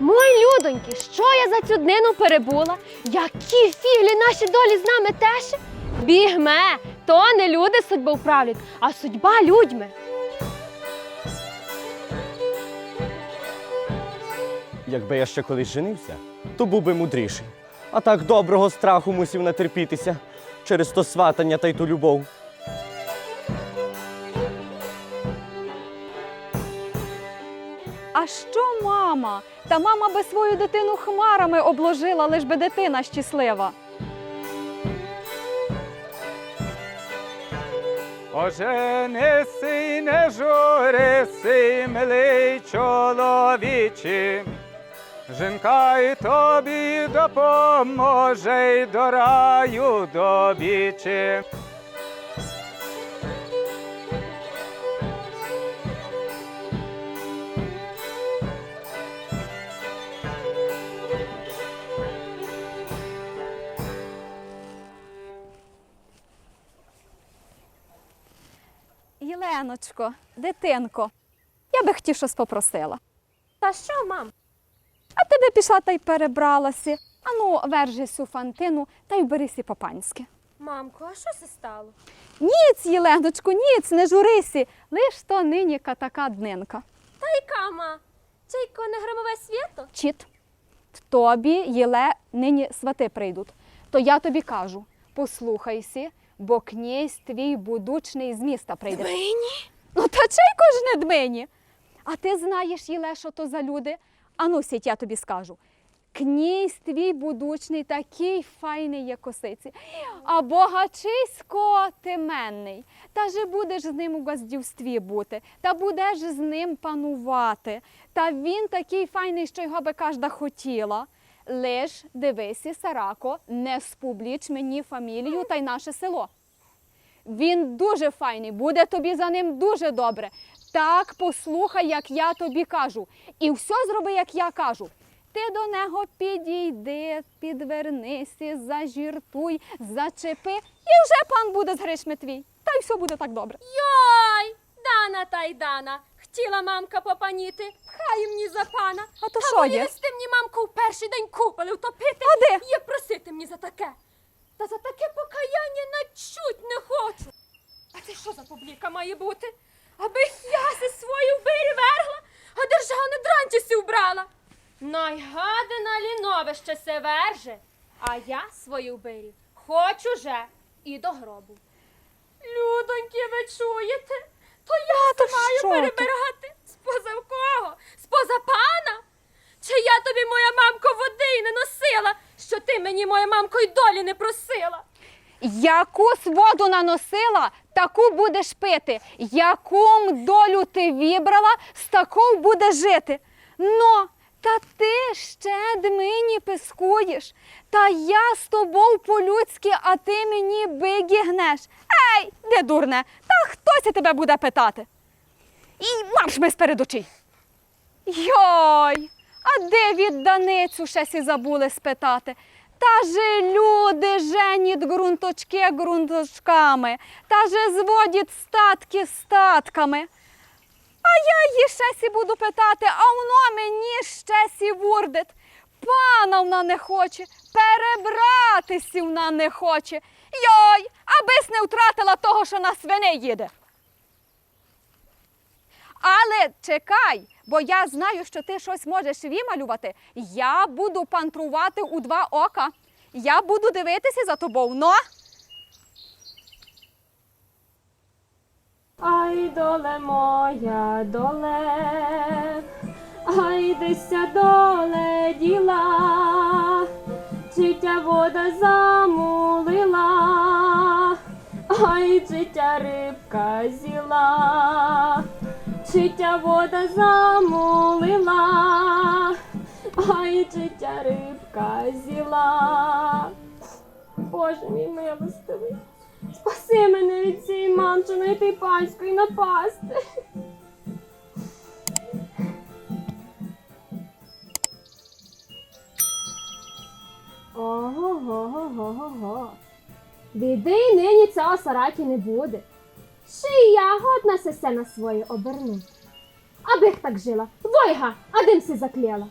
Мой людоньки, що я за цю днину перебула? Які фіглі наші долі з нами теше? Бігме, то не люди судьбу управлять, а судьба людьми. Якби я ще колись женився, то був би мудріший. А так доброго страху мусів натерпітися через то сватання та й ту любов. А що мама? Та мама би свою дитину хмарами обложила, лиш би дитина щаслива. Оженися, не журися, милий чоловічі. Жінка й тобі допоможе й до раю добічі. Єленочко, дитинко, я би хотів щось попросила. Та що, мам? А ти би пішла та й перебралася. Ану, вержись у фантину та й берися по-панськи. Мамко, а що це стало? Ніц, Єленочку, ніц, не журися, лиш то нині така днинка. Та яка ма? Чайко не громове свято? Чіт, тобі, Єле, нині свати прийдуть. То я тобі кажу, послухайся, бо князь твій будучний з міста прийде. Мені? Ну та чайко ж не дмині. А ти знаєш, Єле, що то за люди? Ану, сіть, я тобі скажу. Князь твій будучний такий файний, як косиці, а богачисько теменний. Та же будеш з ним у газдівстві бути, та будеш з ним панувати. Та він такий файний, що його би кожда хотіла. Лиш дивися, Сарако, не спубліч мені фамілію та й наше село. Він дуже файний, буде тобі за ним дуже добре. Так послухай, як я тобі кажу, і все зроби, як я кажу. Ти до нього підійди, підвернися, зажіртуй, зачепи, і вже пан буде з гришми твій. Та й все буде так добре. Йой! Дана та й дана. Хотіла мамка попаніти, хай мені за пана. А то що є? вести мені мамку в перший день купили втопити. А де? Є просити мені за таке. Та за таке покаяння начуть не хочу. А це що за публіка має бути? Аби я се свою вбирі вергла, а державне дранчі сі вбрала. Найгадина ліновище се верже, а я свою вбирі хочу же і до гробу. Людоньки, ви чуєте? То я то маю що ти? перебирати споза в кого? Споза пана? Чи я тобі, моя мамко, води й не носила, що ти мені, моя мамко, й долі не просила? Якусь воду наносила, таку будеш пити. Якум долю ти вибрала, з такою будеш жити. Но, та ти ще дмині пискуєш. Та я з тобою по-людськи, а ти мені гнеш. Ей, де дурне, та хтось тебе буде питати. І марш ми сперед очей. Йой, а де відданицю ще сі забули спитати? Та же люди женіть ґрунточки ґрунточками, та же зводять статки статками. А я її ще сі буду питати, а воно мені ще сі вурдить. Пана вона не хоче, перебратися вона не хоче. Йой, абись не втратила того, що на свини їде. Але чекай, бо я знаю, що ти щось можеш вималювати. Я буду пантрувати у два ока. Я буду дивитися за тобою. Ну? Ай, доле моя, доле, ай, деся доле діла, життя вода замулила, ай, життя рибка зіла, життя вода замулила, ай, життя рибка зіла. Боже мій милостивий. Спаси мене від цієї мамчиної ти панської напасти. Ого-го-го-го-го. го Біди нині цього сараті не буде. Ще й я годна се се на своє оберну. Аби так жила, войга, а дим си заклеила.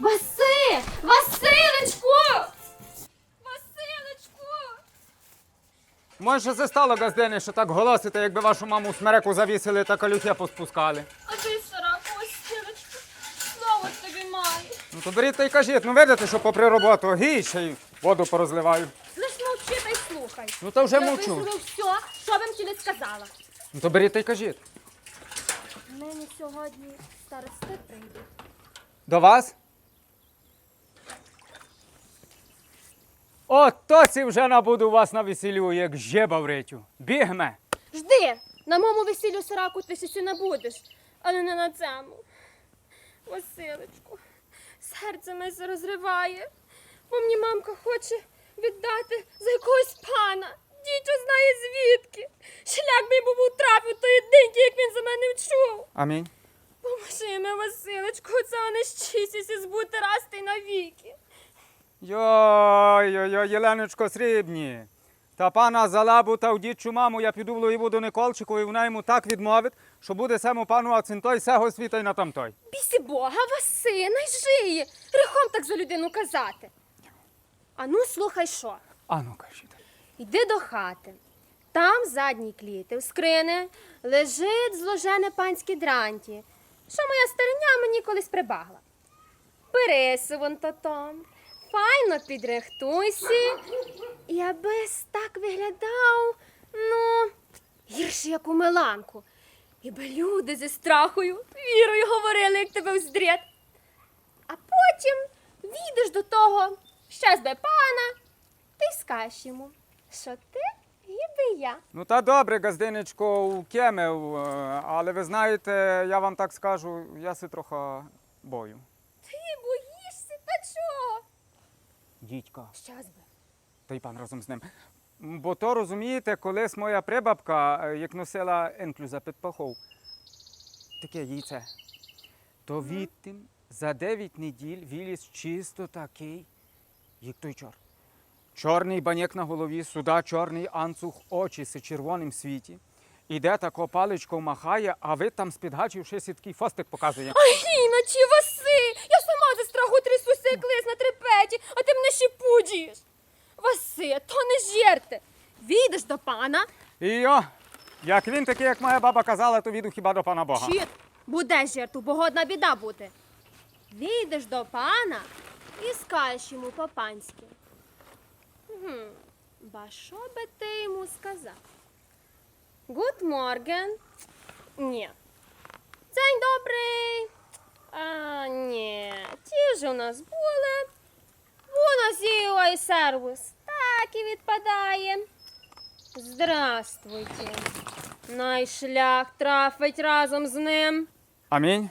Васи! Василечку! Василечку! Може, це стало газдені, що так голосите, якби вашу маму в смереку завісили та калюхи поспускали. А ти, Сараку, Василечку, слово тобі маю. Ну то беріть та й кажіть, ну видите, що попри роботу гій, ще й воду порозливаю. Лиш мовчи та й слухай. Ну то вже Я мовчу. висловив все, що ті не сказала. Ну то беріть та й кажіть. Мені сьогодні старости прийде. До вас? От тоці вже набуду вас на весіллю, як жеба в ритю. Бігме. Жди, на моєму весіллю Сараку ти ще не але не на цьому. Василечку, серце мене розриває, бо мені мамка хоче віддати за якогось пана. Дідько знає звідки. Шлях мій був утрапив тої деньки, як він за мене вчув. Амінь. Поможи мене, Василечку, це вони щастя збути раз й навіки. Йой-йой-йой, Єленочко Срібні. Та пана Залабу та в дідчу маму я піду в Лоїву до Николчику, і вона йому так відмовить, що буде сему пану Ацинтой сего світа й на тамтой. Бійся Бога, Васи, найжиє. Грехом так за людину казати. Ану, слухай що. Ану, кажіть. Йди до хати. Там в задній кліти, в скрине, лежить зложене панське дранті, що моя стариня мені колись прибагла. Берися вон то том, файно підрихтуйся, і абись так виглядав, ну, гірше, як у Миланку. І би люди зі страхою, вірою говорили, як тебе вздрєт. А потім війдеш до того щас би пана, ти скажеш йому, що ти гіби я. Ну та добре, газдинечко, укемив, е, але ви знаєте, я вам так скажу, я си трохи бою. Ти? Дідька. Щас би. Та й пан разом з ним. Бо то розумієте, колись моя прибабка, е, як носила енклюза під пахов, таке яйце, то відтим за 9 неділь виліз чисто такий, як той чор. Чорний баняк на голові, сюди чорний анцух, очі си червоним світі. Іде тако паличкою махає, а ви там з-під гачів ще такий фостик показує. Ай, іначе Васи! Я сама за страху трясуся, як на трепеті, а ти мене ще пудієш. Васи, то не жерте. Війдеш до пана, І йо, як він такий, як моя баба казала, то віду хіба до пана Бога. Чіт, буде жертву, бо годна біда бути. Війдеш до пана і скажеш йому по-панськи. Гм, ба що би ти йому сказав? Гуд морген. Ні. День добрий. А, ні. Ті ж у нас були. У нас і сервіс. Так і відпадає. Здравствуйте. Най шлях трафить разом з ним. Амінь.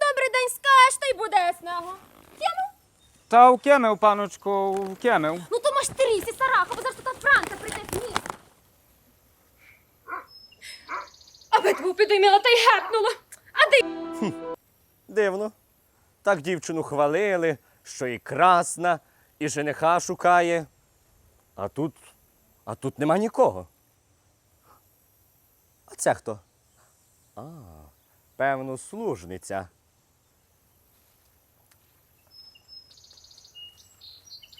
Добрий день скажеш, та й буде ясного. Кину? Та вкемив, паночку, вкемив. Ну то маштеріся, Сараха, бо зараз та Франка прийде місто. Аби тебе підійміла та й гепнула. А ти Дивно. Так дівчину хвалили, що і красна, і жениха шукає. А тут. А тут нема нікого. А це хто? А, певно, служниця.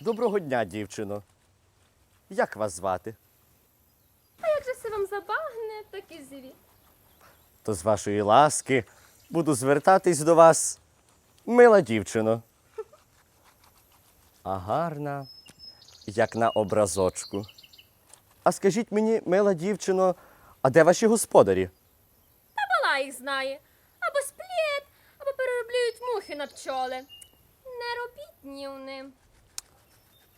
Доброго дня, дівчино. Як вас звати? А як же все вам забагне, так і зві. То з вашої ласки буду звертатись до вас, мила дівчино. А гарна, як на образочку. А скажіть мені, мила дівчино, а де ваші господарі? Та мала їх знає. Або сплять, або перероблюють мухи на пчоли. Не робіть нівни.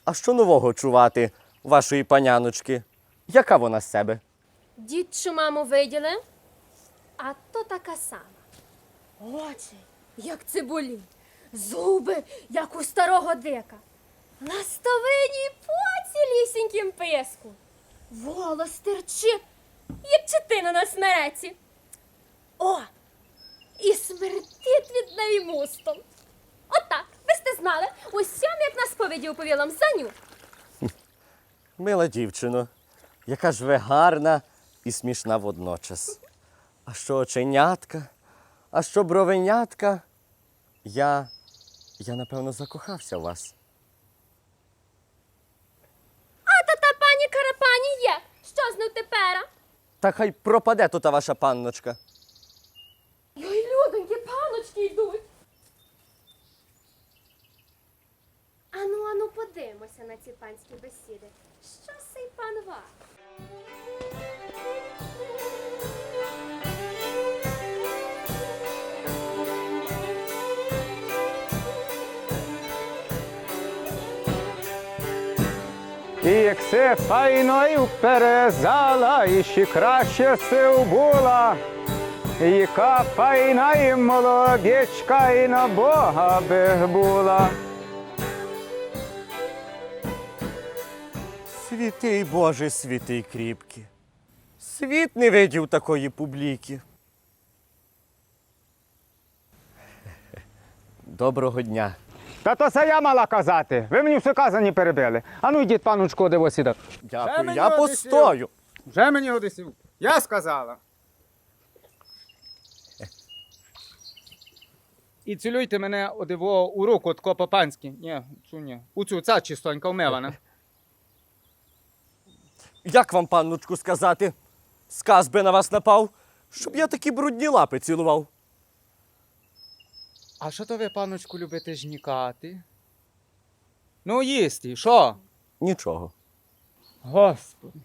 А що нового чувати вашої паняночки? Яка вона з себе? Дідчу маму виділи, а то така сама. Очі, як цибулі, зуби, як у старого дика. Ластовині по цілісінькім писку. Волос терчить, як читина на смереці. О! І смертить від неї мустом. Отак, ви сте знали, усім, як на сповіді оповіла Мзаню. Мила дівчино, яка ж ви гарна і смішна водночас. А що оченятка, а що бровенятка? Я Я, напевно, закохався в вас. А то та пані Карапані є. Що з ним тепер? Та хай пропаде тут ваша панночка. Ой, людоньки, паночки йдуть. Ану, ану, подивимося на ці панські бесіди. Що сей пан ва? І як се файно й перезала, і ще краще се убула. І яка файна і молодечка, і на Бога би була. Святий Боже, святий кріпкий. Світ не видів такої публіки. Доброго дня. Та то це я мала казати. Ви мені все казані перебили. А ну йдіть, паночку, де сідати. Дякую, мені я одесів. постою. Вже мені одесів. Я сказала. І цілуйте мене одиво у руку, тако по-панськи. Ні, цю ні. У цю ця чистонька вмивана. Як вам, панночку, сказати? Сказ би на вас напав, щоб я такі брудні лапи цілував. А що то ви, паночку, любите жнікати? Ну, їсти, що? Нічого. Господи.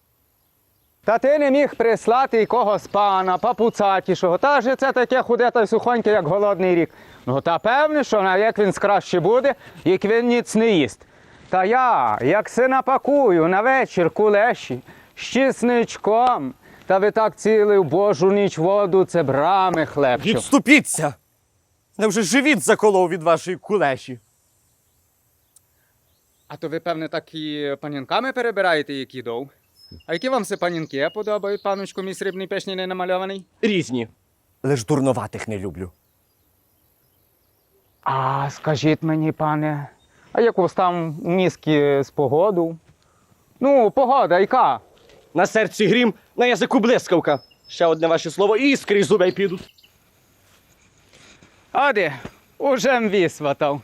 Та ти не міг прислати якогось пана, папуцатішого, та ж це таке худе та й сухоньке, як голодний рік. Ну та певне, що на як він краще буде, як він ніц не їсть. Та я, як се напакую на вечір кулеші, з чесничком, та ви так цілив Божу ніч воду, це брами хлебчо. Відступіться! Невже живіт заколов від вашої кулеші? А то ви, певне, так і панінками перебираєте, які дов? А які вам се панінки подобають, паночку, мій срібний пешні не намальований? Різні. Лиш дурноватих не люблю. А скажіть мені, пане, а як у вас там у мізки з погоду? Ну, погода, яка? На серці грім, на язику блискавка. Ще одне ваше слово і іскри з зубей підуть. Ади, уже висватав.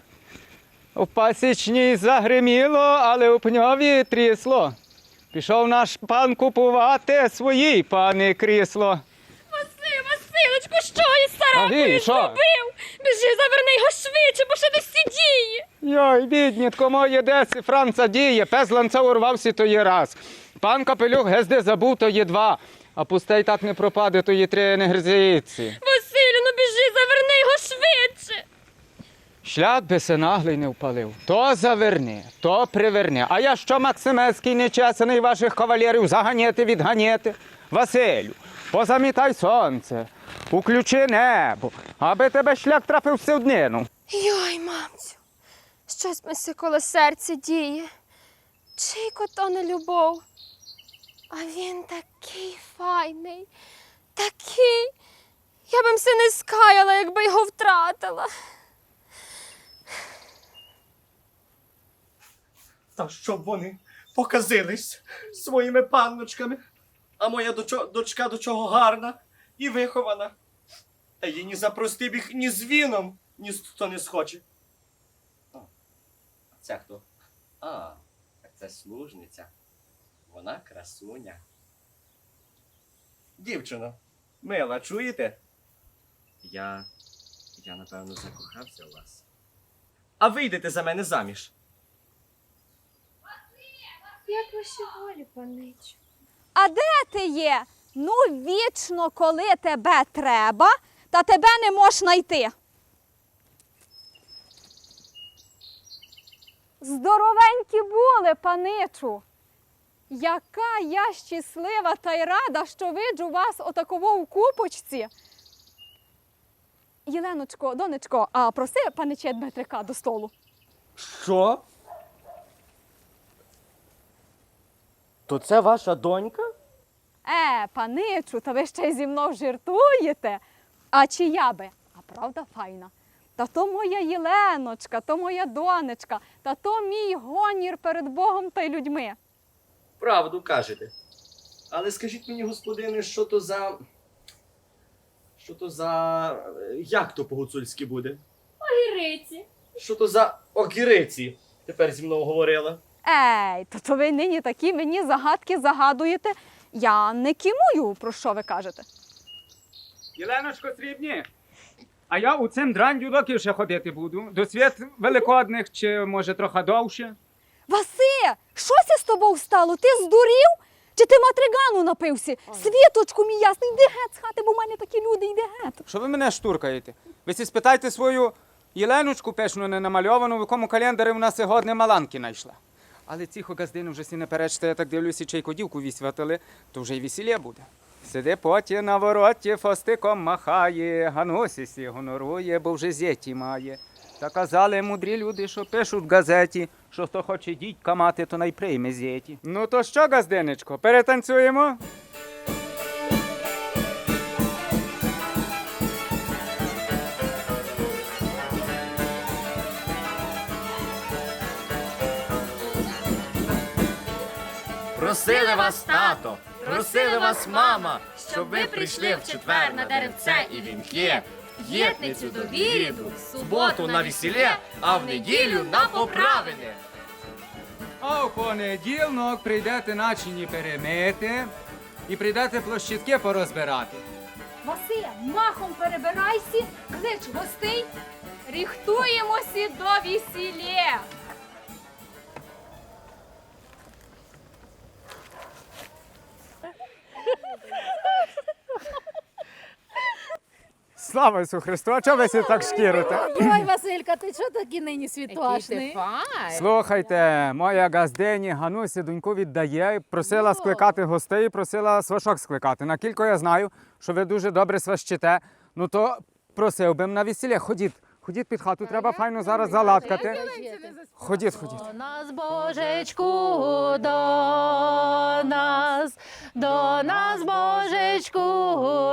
У пасічній загриміло, але у пньові трісло. Пішов наш пан купувати своїй пани крісло. Василь, Василочку, що із що? зробив? Біжи, заверни його швидше, бо ще десь сидіє. Йой, біднітко моє десі Франца діє, пес ланця урвався, то є раз. Пан капелюх гезде забув, то є два. А пустей так не пропаде, то є три не гризиці. Василю, ну біжи, заверни. Шлях би се наглий не впалив. То заверни, то приверни. А я що Максимецький нечесаний ваших кавалерів заганяти, відганяти? Василю, позамітай сонце, уключи небо, аби тебе шлях трапив в сівднину. Йой, мамцю, щось мені коло серця діє. Чийко то не любов. А він такий файний, такий. Я б все не скаяла, якби його втратила. Та щоб вони показились своїми панночками. А моя дочо- дочка до чого гарна і вихована. Та її ні за простий біг, ні з віном ніхто не схоче. А це хто? А, це служниця. Вона красуня. Дівчино, мила, чуєте? Я. Я, напевно, закохався у вас. А вийдете за мене заміж. Як ваші волі, паничу. А де ти є? Ну, вічно, коли тебе треба, та тебе не можеш знайти. Здоровенькі були, паничу. Яка я щаслива та й рада, що виджу вас отаково у купочці. Єленочко, донечко, а проси панича Дмитрика до столу. Що? То це ваша донька? Е, паничу, та ви ще й зі мною жартуєте. А чия би? А правда файна. Та то моя Єленочка, то моя донечка, та то мій гонір перед Богом та й людьми. Правду кажете. Але скажіть мені, господине, що то за. Що то за. Як то по-гуцульськи буде? Ой, Риці, що то за окіриці тепер зі мною говорила? Ей, то, то ви нині такі мені загадки загадуєте. Я не кімую, про що ви кажете. Єленочко Срібні, а я у цим драндю років ще ходити буду. До свят великодних чи може трохи довше. Васе, щося з тобою стало? Ти здурів? Чи ти матригану напився? Світочку мій ясний, йди геть з хати, бо в мене такі люди, йди геть. Що ви мене штуркаєте? Ви сі спитайте свою Єленочку пешну не намальовану, в якому календарі у нас сьогодні маланки знайшла. Але ці газдини вже сі не перечте, я так дивлюся, чайку дівку висвятили, то вже й весілля буде. Сиди поті на вороті, фостиком махає, ганосі сі гонорує, бо вже зеті має. Та казали мудрі люди, що пишуть в газеті, що хто хоче дідька мати, то найприйме зеті. Ну то що, газдинечко, перетанцюємо? Просили вас тато, просили вас мама, щоб ви прийшли в четвер на деревце і вінки, в єдницю до віріду, в суботу на весілє, а в неділю на поправини. А у понеділок прийдете начині перемити і прийдете площадки порозбирати. Васе, махом перебирайся, клич гостей, ріхтуємося до весілля. Слава Ісу Христу, а чого ви сі так шкірите? Ой, Василька, ти що такий нині світочний? Слухайте, моя газдені Ганусі доньку віддає, просила скликати гостей, просила свашок скликати. На кілько я знаю, що ви дуже добре сващите. Ну то просив би м на весілля. Ходіть, ходіть під хату, треба файно зараз залаткати. Ходіть, ходіть. До нас, Божечку, до нас, до нас, Божечку,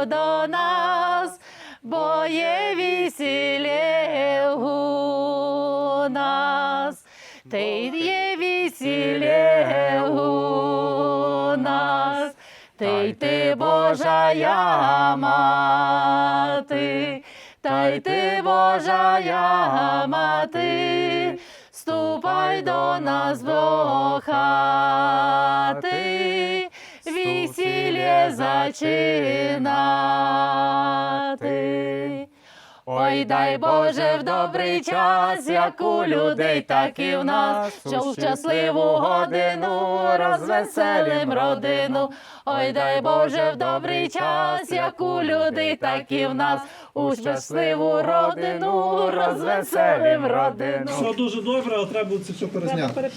до нас, бо є весілє у нас, ти є весілє у нас, ти й ти Божая мати, та й ти Божая мати, ступай до нас до хати, весілє зачинати. Ой, дай Боже, в добрий час, як у людей, так і в нас, що в щасливу годину розвеселим родину. Ой, дай Боже, в добрий час, як у людей, так і в нас, у щасливу родину розвеселим родину. Все дуже добре, але треба було це все перезняти.